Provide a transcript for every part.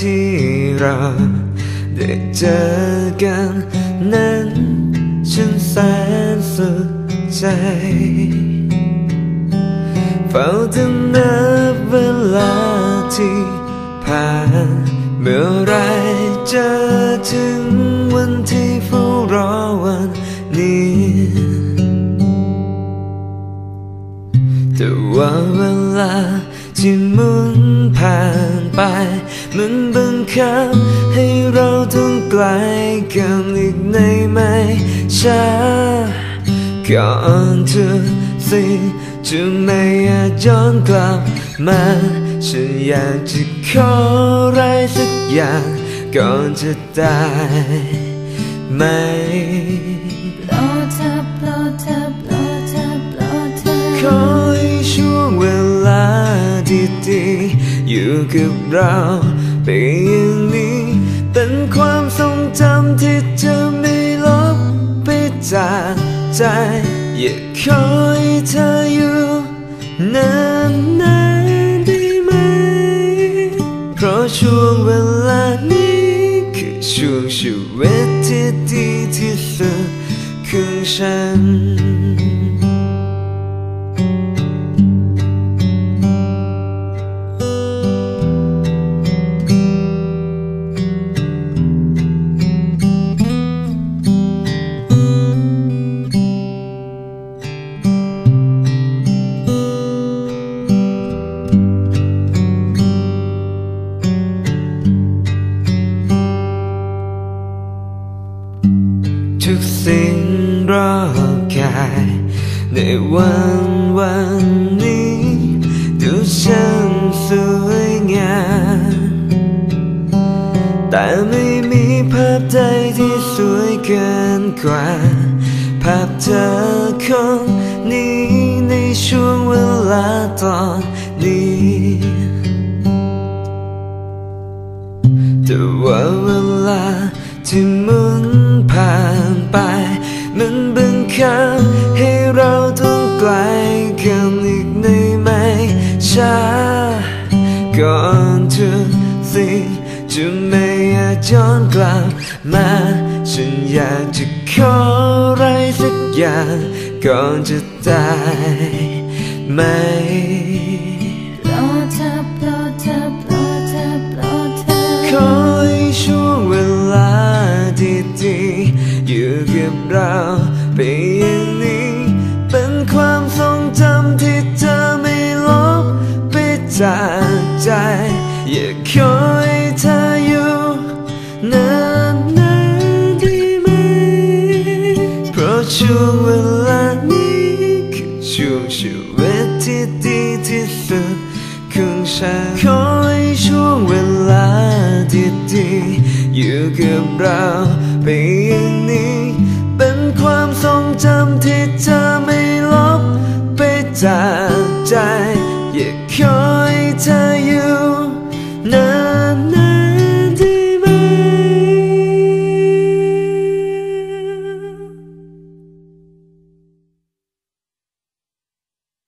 ที่เราได้เจอกันนั้นฉันแสนสุขใจเฝ้าแต่นับเวลาที่ผ่านเมื่อไรจะถึงวันที่เฝ้ารอวันนี้แต่ว่าเวลาที่มุนผ่าน ไป มันบังคับให้เราต้องไกลกันอีกในไม่ช้าก่อนทุกสิ่งจะไม่อาจย้อนกลับมาฉันอยากจะขออะไรสักอย่างก่อนจะตายไหมโปรดเธอโปรดเธอโปรดเธอโปรดเธอขอให้ช่วงเวลาดีๆ อยู่กับเราไปอย่างนี้เป็นความทรงจำที่จะไม่ลบไปจากใจ อยากขอให้เธออยู่นานๆได้ไหม เพราะช่วงเวลานี้คือช่วงชีวิตที่ดีที่สุดของฉัน ทุกสิ่งรอบกายในวันวันนี้ดูช่างสวยงามแต่ไม่มีภาพใดที่สวยเกินกว่า ภาพเธอคนนี้ในช่วงเวลาตอนนี้แต่ว่าเวลาที่มุน ช้าก่อนทุกสิ่งจะไม่อยาจย้อนกลับมาฉันอยากจะขออะไรสักอย่างก่อนจะตายไหมโปรดเธอโปรดเธอโปรดเธอโปรดเธอขอให้ช่วงเวลาดีๆอยู่กับเราไปอย่างนี้ จากใจ อยากขอให้เธออยู่นานๆได้ไหม เพราะช่วงเวลานี้คือช่วงชีวิตที่ดีที่สุดของฉันขอให้ช่วงเวลาที่ดีอยู่กับเราไปอย่างนี้ เป็นความทรงจำที่เธอไม่ลบไปจากใจ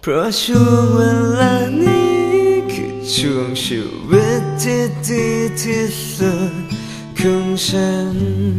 พราะช่วงเวลานี้คือช่วงชีวิตที่ดีที่สุดของฉัน